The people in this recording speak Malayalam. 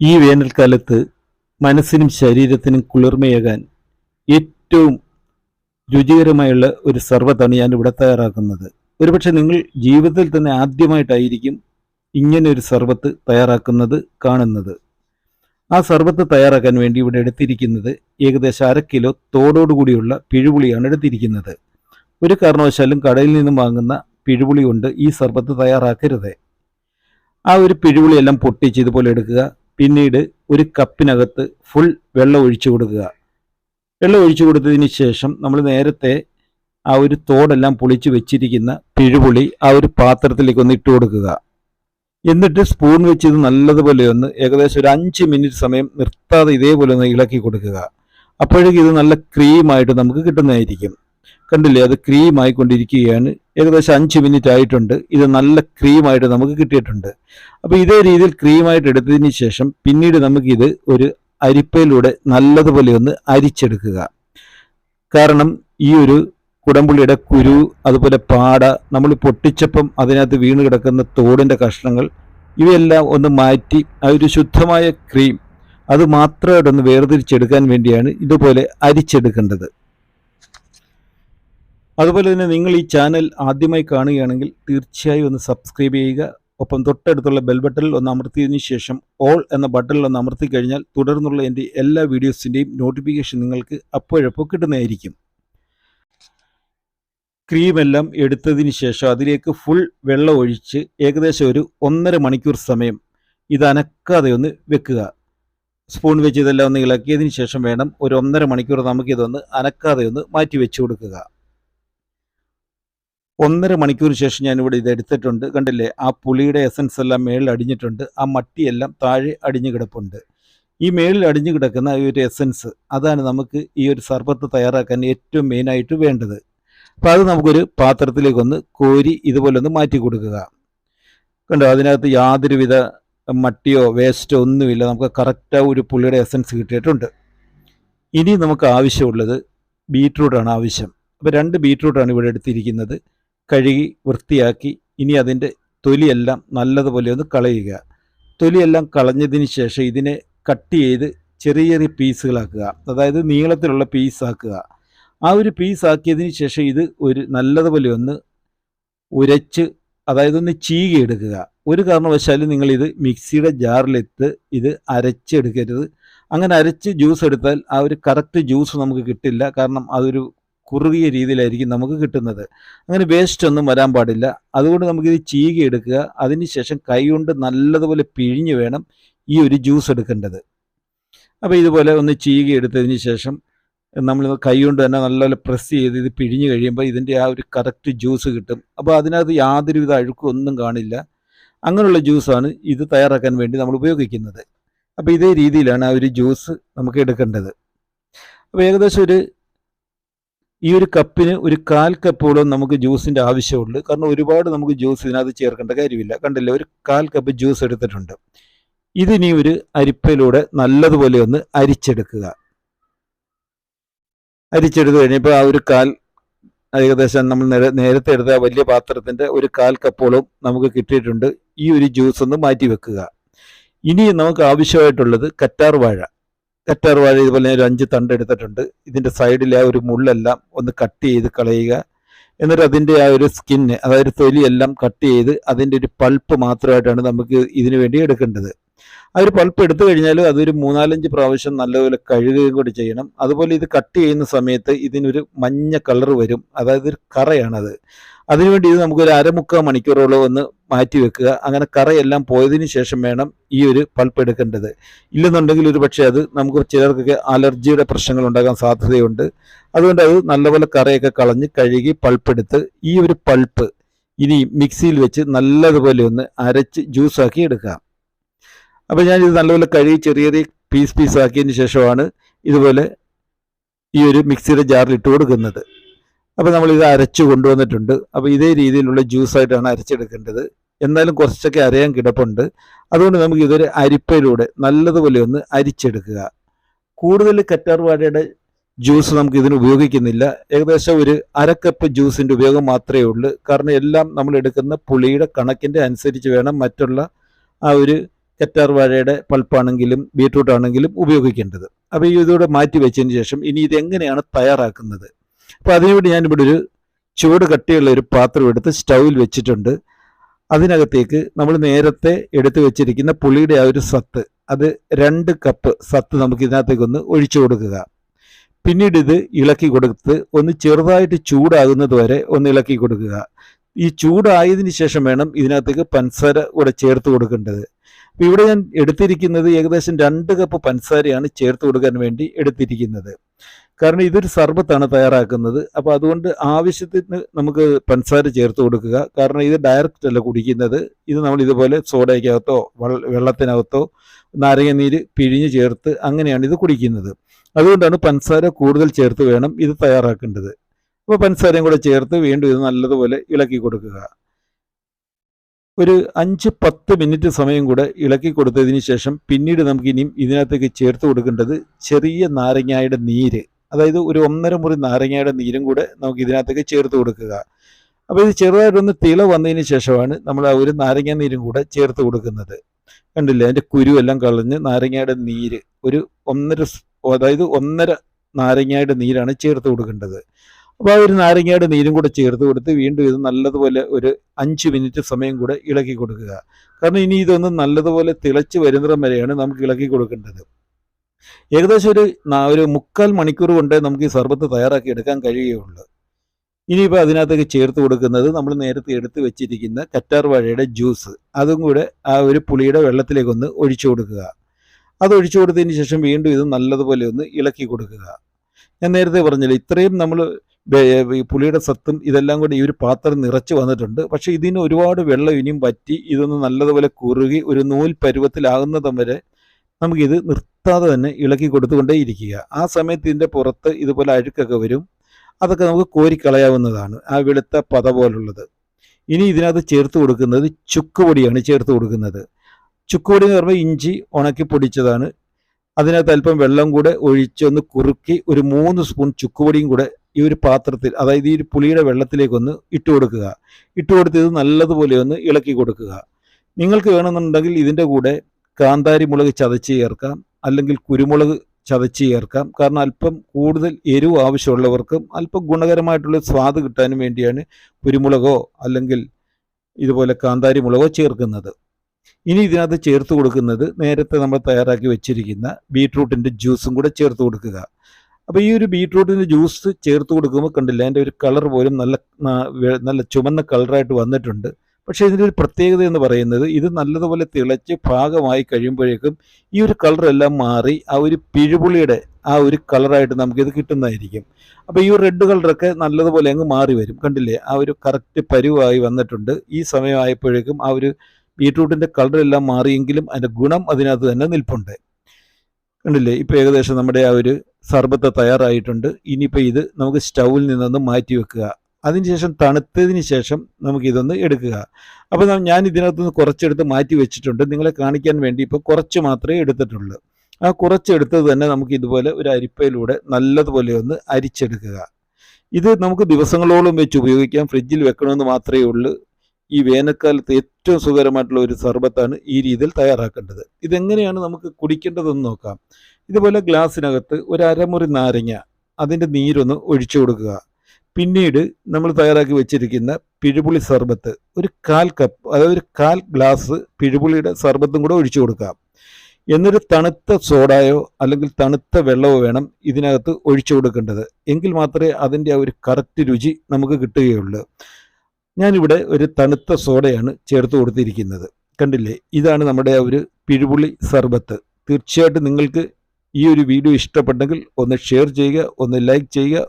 ഈ വേനൽക്കാലത്ത് മനസ്സിനും ശരീരത്തിനും കുളിർമയേകാൻ ഏറ്റവും രുചികരമായുള്ള ഒരു സർവതാണ് ഞാൻ ഇവിടെ തയ്യാറാക്കുന്നത്. ഒരുപക്ഷെ നിങ്ങൾ ജീവിതത്തിൽ തന്നെ ആദ്യമായിട്ടായിരിക്കും ഇങ്ങനെ ഒരു സർബത്ത് തയ്യാറാക്കുന്നത് കാണുന്നത്. ആ സർബത്ത് തയ്യാറാക്കാൻ വേണ്ടി ഇവിടെ എടുത്തിരിക്കുന്നത് ഏകദേശം അര കിലോ തോടോടുകൂടിയുള്ള പിഴുപുളിയാണ് എടുത്തിരിക്കുന്നത്. ഒരു കാരണവശാലും കടയിൽ നിന്നും വാങ്ങുന്ന പിഴുപുളി കൊണ്ട് ഈ സർബത്ത് തയ്യാറാക്കരുത്. ആ ഒരു പിഴുപുളിയെല്ലാം പൊട്ടിച്ച് ഇതുപോലെ എടുക്കുക. പിന്നീട് ഒരു കപ്പിനകത്ത് ഫുൾ വെള്ളം ഒഴിച്ചു കൊടുക്കുക. വെള്ളം ഒഴിച്ചു കൊടുത്തതിന് ശേഷം നമ്മൾ നേരത്തെ ആ ഒരു തോടെല്ലാം പൊളിച്ച് വെച്ചിരിക്കുന്ന പിഴുപുളി ആ ഒരു പാത്രത്തിലേക്ക് ഒന്ന് ഇട്ട് കൊടുക്കുക. എന്നിട്ട് സ്പൂൺ വെച്ച് ഇത് നല്ലതുപോലെ ഒന്ന് ഏകദേശം ഒരു അഞ്ച് മിനിറ്റ് സമയം നിർത്താതെ ഇതേപോലെ ഒന്ന് ഇളക്കി കൊടുക്കുക. അപ്പോഴേക്കും ഇത് നല്ല ക്രീമായിട്ട് നമുക്ക് കിട്ടുന്നതായിരിക്കും. കണ്ടില്ലേ? അത് ക്രീം ആയിക്കൊണ്ടിരിക്കുകയാണ്. ഏകദേശം അഞ്ച് മിനിറ്റ് ആയിട്ടുണ്ട്. ഇത് നല്ല ക്രീമായിട്ട് നമുക്ക് കിട്ടിയിട്ടുണ്ട്. അപ്പോൾ ഇതേ രീതിയിൽ ക്രീമായിട്ട് എടുത്തതിന് ശേഷം പിന്നീട് നമുക്കിത് ഒരു അരിപ്പയിലൂടെ നല്ലതുപോലെ ഒന്ന് അരിച്ചെടുക്കുക. കാരണം ഈ ഒരു കുടംപുള്ളിയുടെ കുരു അതുപോലെ പാട നമ്മൾ പൊട്ടിച്ചപ്പം അതിനകത്ത് വീണ് കിടക്കുന്ന തോടിന്റെ കഷ്ണങ്ങൾ ഇവയെല്ലാം ഒന്ന് മാറ്റി ആ ഒരു ശുദ്ധമായ ക്രീം അത് മാത്രമായിട്ടൊന്ന് വേർതിരിച്ചെടുക്കാൻ വേണ്ടിയാണ് ഇതുപോലെ അരിച്ചെടുക്കേണ്ടത്. അതുപോലെ തന്നെ നിങ്ങൾ ഈ ചാനൽ ആദ്യമായി കാണുകയാണെങ്കിൽ തീർച്ചയായും ഒന്ന് സബ്സ്ക്രൈബ് ചെയ്യുക. ഒപ്പം തൊട്ടടുത്തുള്ള ബെൽ ബട്ടണിൽ ഒന്ന് അമർത്തിയതിനു ശേഷം ഓൾ എന്ന ബട്ടണിൽ ഒന്ന് അമർത്തി കഴിഞ്ഞാൽ തുടർന്നുള്ള എന്റെ എല്ലാ വീഡിയോസിന്റെയും നോട്ടിഫിക്കേഷൻ നിങ്ങൾക്ക് അപ്പോഴപ്പോൾ കിട്ടുന്നതായിരിക്കും. ക്രീമെല്ലാം എടുത്തതിന് ശേഷം അതിലേക്ക് ഫുൾ വെള്ളം ഒഴിച്ച് ഏകദേശം ഒരു ഒന്നര മണിക്കൂർ സമയം ഇത് അനക്കാതെ ഒന്ന് വെക്കുക. സ്പൂൺ വെച്ച് ഇതെല്ലാം ഒന്ന് ഇളക്കിയതിന് ശേഷം വേണം ഒരു ഒന്നര മണിക്കൂർ നമുക്കിതൊന്ന് അനക്കാതെ ഒന്ന് മാറ്റി വെച്ചു കൊടുക്കുക. ഒന്നര മണിക്കൂർ ശേഷം ഞാനിവിടെ ഇത് എടുത്തിട്ടുണ്ട്. കണ്ടില്ലേ? ആ പുളിയുടെ എസൻസ് എല്ലാം മേളിൽ അടിഞ്ഞിട്ടുണ്ട്. ആ മട്ടിയെല്ലാം താഴെ അടിഞ്ഞു കിടപ്പുണ്ട്. ഈ മേളിൽ അടിഞ്ഞു കിടക്കുന്ന ഈ ഒരു എസൻസ് അതാണ് നമുക്ക് ഈ ഒരു സർബത്ത് തയ്യാറാക്കാൻ ഏറ്റവും മെയിനായിട്ട് വേണ്ടത്. അപ്പോൾ അത് നമുക്കൊരു പാത്രത്തിലേക്കൊന്ന് കോരി ഇതുപോലെ ഒന്ന് മാറ്റി കൊടുക്കുക. കണ്ടോ? അതിനകത്ത് യാതൊരുവിധ മട്ടിയോ വേസ്റ്റോ ഒന്നുമില്ല. നമുക്ക് കറക്റ്റാ ഒരു പുളിയുടെ എസൻസ് കിട്ടിയിട്ടുണ്ട്. ഇനി നമുക്ക് ആവശ്യമുള്ളത് ബീട്രൂട്ടാണ് ആവശ്യം. അപ്പോൾ രണ്ട് ബീട്രൂട്ടാണ് ഇവിടെ എടുത്തിരിക്കുന്നത്. കഴുകി വൃത്തിയാക്കി ഇനി അതിന്റെ തൊലിയെല്ലാം നല്ലതുപോലെ ഒന്ന് കളയുക. തൊലിയെല്ലാം കളഞ്ഞതിന് ശേഷം ഇതിനെ കട്ട് ചെയ്ത് ചെറിയ ചെറിയ പീസുകളാക്കുക. അതായത് നീളത്തിലുള്ള പീസാക്കുക. ആ ഒരു പീസ് ആക്കിയതിന് ശേഷം ഇത് ഒരു നല്ലതുപോലെ ഒന്ന് ഉരച്ച് അതായത് ഒന്ന് ചീകി എടുക്കുക. ഒരു കാരണവശാലും നിങ്ങളിത് മിക്സിയുടെ ജാറിലെത്ത് ഇത് അരച്ചെടുക്കരുത്. അങ്ങനെ അരച്ച് ജ്യൂസ് എടുത്താൽ ആ ഒരു കറക്റ്റ് ജ്യൂസ് നമുക്ക് കിട്ടില്ല. കാരണം അതൊരു കുറുകിയ രീതിയിലായിരിക്കും നമുക്ക് കിട്ടുന്നത്. അങ്ങനെ വേസ്റ്റ് ഒന്നും വരാൻ പാടില്ല. അതുകൊണ്ട് നമുക്കിത് ചീകി എടുക്കുക. അതിനുശേഷം കൈ കൊണ്ട് നല്ലതുപോലെ പിഴിഞ്ഞ് വേണം ഈ ഒരു ജ്യൂസ് എടുക്കേണ്ടത്. അപ്പോൾ ഇതുപോലെ ഒന്ന് ചീകി എടുത്തതിന് ശേഷം നമ്മൾ കൈ കൊണ്ട് തന്നെ നല്ലപോലെ പ്രസ് ചെയ്ത് ഇത് പിഴിഞ്ഞ് കഴിയുമ്പോൾ ഇതിന്റെ ആ ഒരു കറക്റ്റ് ജ്യൂസ് കിട്ടും. അപ്പോൾ അതിനകത്ത് യാതൊരുവിധ അഴുക്കും ഒന്നും കാണില്ല. അങ്ങനെയുള്ള ജ്യൂസാണ് ഇത് തയ്യാറാക്കാൻ വേണ്ടി നമ്മൾ ഉപയോഗിക്കുന്നത്. അപ്പോൾ ഇതേ രീതിയിലാണ് ആ ഒരു ജ്യൂസ് നമുക്ക് എടുക്കേണ്ടത്. അപ്പോൾ ഏകദേശം ഒരു ഈ ഒരു കപ്പിന് ഒരു കാൽ കപ്പോളം നമുക്ക് ജ്യൂസിന്റെ ആവശ്യമുള്ളൂ. കാരണം ഒരുപാട് നമുക്ക് ജ്യൂസ് ഇതിനകത്ത് ചേർക്കേണ്ട കാര്യമില്ല. കണ്ടില്ല? ഒരു കാൽ കപ്പ് ജ്യൂസ് എടുത്തിട്ടുണ്ട്. ഇതിനി ഒരു അരിപ്പയിലൂടെ നല്ലതുപോലെ ഒന്ന് അരിച്ചെടുക്കുക. അരിച്ചെടുത്ത് കഴിഞ്ഞപ്പോൾ ആ ഒരു കാൽ ഏകദേശം നമ്മൾ നേരത്തെ എടുത്ത വലിയ പാത്രത്തിന്റെ ഒരു കാൽ കപ്പോളം നമുക്ക് കിട്ടിയിട്ടുണ്ട്. ഈ ഒരു ജ്യൂസ് ഒന്ന് മാറ്റി വെക്കുക ഇനി നമുക്ക് ആവശ്യമായിട്ടുള്ളത് കറ്റാർ വാഴ. കറ്റാർ വാഴ ഇതുപോലെ ഞാൻ ഒരു അഞ്ച് തണ്ട് എടുത്തിട്ടുണ്ട്. ഇതിന്റെ സൈഡിലെ ആ ഒരു മുള്ളെല്ലാം ഒന്ന് കട്ട് ചെയ്ത് കളയുക. എന്നിട്ട് അതിന്റെ ആ ഒരു സ്കിന്ന് അതായത് തൊലിയെല്ലാം കട്ട് ചെയ്ത് അതിന്റെ ഒരു പൾപ്പ് മാത്രമായിട്ടാണ് നമുക്ക് ഇതിനു വേണ്ടി എടുക്കേണ്ടത്. ആ ഒരു പൾപ്പ് എടുത്തു കഴിഞ്ഞാൽ അതൊരു മൂന്നാലഞ്ച് പ്രാവശ്യം നല്ലപോലെ കഴുകുകയും കൂടി ചെയ്യണം. അതുപോലെ ഇത് കട്ട് ചെയ്യുന്ന സമയത്ത് ഇതിനൊരു മഞ്ഞ കളർ വരും. അതായത് ഒരു കറയാണത്. അതിനുവേണ്ടി ഇത് നമുക്കൊരു അരമുക്കാൽ മണിക്കൂറോളം ഒന്ന് മാറ്റി വെക്കുക. അങ്ങനെ കറയെല്ലാം പോയതിനു ശേഷം വേണം ഈ ഒരു പൾപ്പ് എടുക്കേണ്ടത്. ഇല്ലെന്നുണ്ടെങ്കിൽ ഒരു പക്ഷേ അത് നമുക്ക് ചിലർക്കൊക്കെ അലർജിയുടെ പ്രശ്നങ്ങൾ ഉണ്ടാകാൻ സാധ്യതയുണ്ട്. അതുകൊണ്ട് അത് നല്ലപോലെ കറയൊക്കെ കളഞ്ഞ് കഴുകി പൾപ്പെടുത്ത് ഈ ഒരു പൾപ്പ് ഇനി മിക്സിയിൽ വെച്ച് നല്ലതുപോലെ ഒന്ന് അരച്ച് ജ്യൂസാക്കി എടുക്കാം. അപ്പോൾ ഞാനിത് നല്ലപോലെ കഴുകി ചെറിയ ചെറിയ പീസ് പീസ് ആക്കിയതിന് ശേഷമാണ് ഇതുപോലെ ഈ ഒരു മിക്സിയുടെ ജാറിൽ ഇട്ട് കൊടുക്കുന്നത്. അപ്പോൾ നമ്മൾ ഇത് അരച്ചു കൊണ്ടുവന്നിട്ടുണ്ട്. അപ്പോൾ ഇതേ രീതിയിലുള്ള ജ്യൂസായിട്ടാണ് അരച്ചെടുക്കേണ്ടത്. എന്നാലും കുറച്ചൊക്കെ അരയാൻ കിടപ്പുണ്ട്. അതുകൊണ്ട് നമുക്ക് ഇതൊരു അരിപ്പയിലൂടെ നല്ലതുപോലെ ഒന്ന് അരിച്ചെടുക്കുക. കൂടുതൽ കറ്റാർവാഴയുടെ ജ്യൂസ് നമുക്ക് ഇതിന് ഉപയോഗിക്കുന്നില്ല. ഏകദേശം ഒരു അരക്കപ്പ് ജ്യൂസിന്റെ ഉപയോഗം മാത്രമേ ഉള്ളൂ. കാരണം എല്ലാം നമ്മൾ എടുക്കുന്ന പുളിയുടെ കണക്കിന്റെ അനുസരിച്ച് വേണം മറ്റുള്ള ആ ഒരു കറ്റാർവാഴയുടെ പൾപ്പാണെങ്കിലും ബീട്രൂട്ട് ആണെങ്കിലും ഉപയോഗിക്കേണ്ടത് അപ്പോൾ ഇതോടെ മാറ്റി വെച്ചതിന് ശേഷം ഇനി ഇത് എങ്ങനെയാണ് തയ്യാറാക്കുന്നത്? അപ്പോൾ അതിനുവേണ്ടി ഞാനിവിടെ ഒരു ചുവട് കട്ടിയുള്ള ഒരു പാത്രം എടുത്ത് സ്റ്റൗവിൽ വെച്ചിട്ടുണ്ട്. അതിനകത്തേക്ക് നമ്മൾ നേരത്തെ എടുത്തു വെച്ചിരിക്കുന്ന പുളിയുടെ ആ ഒരു സത്ത് അത് രണ്ട് കപ്പ് സത്ത് നമുക്ക് ഇതിനകത്തേക്ക് ഒഴിച്ചു കൊടുക്കുക. പിന്നീട് ഇത് ഇളക്കി കൊടുത്ത് ഒന്ന് ചെറുതായിട്ട് ചൂടാകുന്നത് വരെ ഒന്ന് ഇളക്കി കൊടുക്കുക. ഈ ചൂടായതിന് ശേഷം വേണം ഇതിനകത്തേക്ക് പഞ്ചസാര കൂടെ ചേർത്ത് കൊടുക്കേണ്ടത്. അപ്പോൾ ഇവിടെ ഞാൻ എടുത്തിരിക്കുന്നത് ഏകദേശം രണ്ട് കപ്പ് പഞ്ചസാരയാണ് ചേർത്ത് കൊടുക്കാൻ വേണ്ടി എടുത്തിരിക്കുന്നത്. കാരണം ഇതൊരു സർബത്താണ് തയ്യാറാക്കുന്നത്. അപ്പോൾ അതുകൊണ്ട് ആവശ്യത്തിന് നമുക്ക് പഞ്ചസാര ചേർത്ത് കൊടുക്കുക. കാരണം ഇത് ഡയറക്റ്റ് അല്ല കുടിക്കുന്നത്. ഇത് നമ്മൾ ഇതുപോലെ സോഡയ്ക്കകത്തോ വെള്ളത്തിനകത്തോ നാരങ്ങ നീര് പിഴിഞ്ഞ് ചേർത്ത് അങ്ങനെയാണ് ഇത് കുടിക്കുന്നത്. അതുകൊണ്ടാണ് പഞ്ചസാര കൂടുതൽ ചേർത്ത് വേണം ഇത് തയ്യാറാക്കേണ്ടത്. അപ്പോൾ പഞ്ചസാരയും കൂടെ ചേർത്ത് വീണ്ടും ഇത് നല്ലതുപോലെ ഇളക്കി കൊടുക്കുക. ഒരു അഞ്ച് പത്ത് മിനിറ്റ് സമയം കൂടെ ഇളക്കി കൊടുത്തതിന് ശേഷം പിന്നീട് നമുക്ക് ഇനിയും ഇതിനകത്തേക്ക് ചേർത്ത് കൊടുക്കേണ്ടത് ചെറിയ നാരങ്ങയുടെ നീര്. അതായത് ഒരു ഒന്നര മുറി നാരങ്ങയുടെ നീരും കൂടെ നമുക്ക് ഇതിനകത്തേക്ക് ചേർത്ത് കൊടുക്കുക. അപ്പോൾ ഇത് ചെറുതായിട്ടൊന്ന് തിള വന്നതിന് ശേഷമാണ് നമ്മൾ ആ ഒരു നാരങ്ങ നീരും കൂടെ ചേർത്ത് കൊടുക്കുന്നത്. കണ്ടില്ലേ? അതിന്റെ കുരുവെല്ലാം കളഞ്ഞ് നാരങ്ങയുടെ നീര് ഒരു ഒന്നര അതായത് ഒന്നര നാരങ്ങയുടെ നീരാണ് ചേർത്ത് കൊടുക്കേണ്ടത്. അപ്പോൾ ആ ഒരു നാരങ്ങയുടെ നീരും കൂടെ ചേർത്ത് കൊടുത്ത് വീണ്ടും ഇത് നല്ലതുപോലെ ഒരു അഞ്ച് മിനിറ്റ് സമയം കൂടെ ഇളക്കി കൊടുക്കുക. കാരണം ഇനി ഇതൊന്ന് നല്ലതുപോലെ തിളച്ച് വരുന്നിടം വരെയാണ് നമുക്ക് ഇളക്കി കൊടുക്കേണ്ടത്. ഏകദേശം ഒരു ഒരു മുക്കാൽ മണിക്കൂർ കൊണ്ടേ നമുക്ക് ഈ സർബത്ത് തയ്യാറാക്കി എടുക്കാൻ കഴിയുകയുള്ളൂ. ഇനിയിപ്പോൾ അതിനകത്തേക്ക് ചേർത്ത് കൊടുക്കുന്നത് നമ്മൾ നേരത്തെ എടുത്ത് വെച്ചിരിക്കുന്ന കറ്റാർ വാഴയുടെ ജ്യൂസ്. അതും കൂടെ ആ ഒരു പുളിയുടെ വെള്ളത്തിലേക്കൊന്ന് ഒഴിച്ചു കൊടുക്കുക. അത് ഒഴിച്ചു കൊടുത്തതിന് ശേഷം വീണ്ടും ഇത് നല്ലതുപോലെ ഒന്ന് ഇളക്കി കൊടുക്കുക. ഞാൻ നേരത്തെ പറഞ്ഞില്ല ഇത്രയും നമ്മൾ ഈ പുളിയുടെ സത്തും ഇതെല്ലാം കൂടി ഈ ഒരു പാത്രം നിറച്ച് വന്നിട്ടുണ്ട്. പക്ഷേ ഇതിന് ഒരുപാട് വെള്ളം ഇനിയും വറ്റി ഇതൊന്ന് നല്ലതുപോലെ കുറുകി ഒരു നൂൽ പരുവത്തിലാകുന്നതും വരെ നമുക്കിത് നിർത്താതെ തന്നെ ഇളക്കി കൊടുത്തുകൊണ്ടേ ഇരിക്കുക ആ സമയത്ത് ഇതിന്റെ പുറത്ത് ഇതുപോലെ അഴുക്കൊക്കെ വരും. അതൊക്കെ നമുക്ക് കോരിക്കളയാവുന്നതാണ്. ആ വെളുത്ത പത പോലുള്ളത്. ഇനി ഇതിനകത്ത് ചേർത്ത് കൊടുക്കുന്നത് ചുക്കുപൊടിയാണ് ചേർത്ത് കൊടുക്കുന്നത്. ചുക്കുപൊടി എന്ന് പറയുമ്പോൾ ഇഞ്ചി ഉണക്കി പൊടിച്ചതാണ്. അതിനകത്ത് അല്പം വെള്ളം കൂടെ ഒഴിച്ചൊന്ന് കുറുക്കി ഒരു മൂന്ന് സ്പൂൺ ചുക്കുപൊടിയും കൂടെ ഈ ഒരു പാത്രത്തിൽ അതായത് ഈ ഒരു പുളിയുടെ വെള്ളത്തിലേക്കൊന്ന് ഇട്ട് കൊടുക്കുക. ഇട്ട് കൊടുത്ത് ഇത് നല്ലതുപോലെ ഒന്ന് ഇളക്കി കൊടുക്കുക. നിങ്ങൾക്ക് വേണമെന്നുണ്ടെങ്കിൽ ഇതിന്റെ കൂടെ കാന്താരി മുളക് ചതച്ച് ചേർക്കാം. അല്ലെങ്കിൽ കുരുമുളക് ചതച്ച് ചേർക്കാം. കാരണം അല്പം കൂടുതൽ എരിവ് ആവശ്യമുള്ളവർക്കും അല്പം ഗുണകരമായിട്ടുള്ള സ്വാദ് കിട്ടാനും വേണ്ടിയാണ് കുരുമുളകോ അല്ലെങ്കിൽ ഇതുപോലെ കാന്താരി മുളകോ ചേർക്കുന്നത്. ഇനി ഇതിനകത്ത് ചേർത്ത് കൊടുക്കുന്നത് നേരത്തെ നമ്മൾ തയ്യാറാക്കി വെച്ചിരിക്കുന്ന ബീട്രൂട്ടിന്റെ ജ്യൂസും കൂടെ ചേർത്ത് കൊടുക്കുക. അപ്പോൾ ഈ ഒരു ബീട്രൂട്ടിന്റെ ജ്യൂസ് ചേർത്ത് കൊടുക്കുമ്പോൾ കണ്ടില്ല അതിന്റെ ഒരു കളർ പോലും നല്ല നല്ല ചുമന്ന കളറായിട്ട് വന്നിട്ടുണ്ട്. പക്ഷേ ഇതിന്റെ ഒരു പ്രത്യേകത എന്ന് പറയുന്നത് ഇത് നല്ലതുപോലെ തിളച്ച് ഭാഗമായി കഴിയുമ്പോഴേക്കും ഈ ഒരു കളറെല്ലാം മാറി ആ ഒരു പിഴുപുളിയുടെ ആ ഒരു കളറായിട്ട് നമുക്കിത് കിട്ടുന്നതായിരിക്കും. അപ്പോൾ ഈ റെഡ് കളറൊക്കെ നല്ലതുപോലെ അങ്ങ് മാറി വരും. കണ്ടില്ലേ? ആ ഒരു കറക്റ്റ് പരുവായി വന്നിട്ടുണ്ട്. ഈ സമയമായപ്പോഴേക്കും ആ ഒരു ബീട്രൂട്ടിന്റെ കളറെല്ലാം മാറിയെങ്കിലും അതിന്റെ ഗുണം അതിനകത്ത് തന്നെ നിൽപ്പുണ്ട്. കണ്ടില്ലേ? ഇപ്പോൾ ഏകദേശം നമ്മുടെ ആ ഒരു സർബത്ത് തയ്യാറായിട്ടുണ്ട്. ഇനിയിപ്പോൾ ഇത് നമുക്ക് സ്റ്റൗവിൽ നിന്നൊന്ന് മാറ്റി വെക്കുക. അതിനുശേഷം തണുത്തതിന് ശേഷം നമുക്കിതൊന്ന് എടുക്കുക. അപ്പോൾ ഞാൻ ഇതിനകത്തുനിന്ന് കുറച്ചെടുത്ത് മാറ്റി വെച്ചിട്ടുണ്ട്. നിങ്ങളെ കാണിക്കാൻ വേണ്ടി ഇപ്പോൾ കുറച്ച് മാത്രമേ എടുത്തിട്ടുള്ളൂ. ആ കുറച്ചെടുത്തത് തന്നെ നമുക്ക് ഇതുപോലെ ഒരു അരിപ്പയിലൂടെ നല്ലതുപോലെ ഒന്ന് അരിച്ചെടുക്കുക. ഇത് നമുക്ക് ദിവസങ്ങളോളം വെച്ച് ഉപയോഗിക്കാം. ഫ്രിഡ്ജിൽ വെക്കണമെന്ന് മാത്രമേ ഉള്ളൂ. ഈ വേനൽക്കാലത്ത് ഏറ്റവും സുഖകരമായിട്ടുള്ള ഒരു സർബത്താണ് ഈ രീതിയിൽ തയ്യാറാക്കേണ്ടത്. ഇതെങ്ങനെയാണ് നമുക്ക് കുടിക്കേണ്ടതെന്ന് നോക്കാം. ഇതുപോലെ ഗ്ലാസ്സിനകത്ത് ഒരു അരമുറി നാരങ്ങ അതിന്റെ നീരൊന്ന് ഒഴിച്ചു കൊടുക്കുക. പിന്നീട് നമ്മൾ തയ്യാറാക്കി വെച്ചിരിക്കുന്ന പിഴുപുളി സർബത്ത് ഒരു കാൽ കപ്പ് അതായത് ഒരു കാൽ ഗ്ലാസ് പിഴുപുളിയുടെ സർബത്തും കൂടെ ഒഴിച്ചു കൊടുക്കാം എന്നൊരു തണുത്ത സോഡായോ അല്ലെങ്കിൽ തണുത്ത വെള്ളമോ വേണം ഇതിനകത്ത് ഒഴിച്ചു കൊടുക്കേണ്ടത്. എങ്കിൽ മാത്രമേ അതിന്റെ ആ ഒരു കറക്റ്റ് രുചി നമുക്ക് കിട്ടുകയുള്ളൂ. ഞാനിവിടെ ഒരു തണുത്ത സോഡയാണ് ചേർത്ത് കൊടുത്തിരിക്കുന്നത്. കണ്ടില്ലേ? ഇതാണ് നമ്മുടെ ആ ഒരു പിഴുപുളി സർബത്ത്. തീർച്ചയായിട്ടും നിങ്ങൾക്ക് ഈ ഒരു വീഡിയോ ഇഷ്ടപ്പെട്ടെങ്കിൽ ഒന്ന് ഷെയർ ചെയ്യുക ഒന്ന് ലൈക്ക് ചെയ്യുക.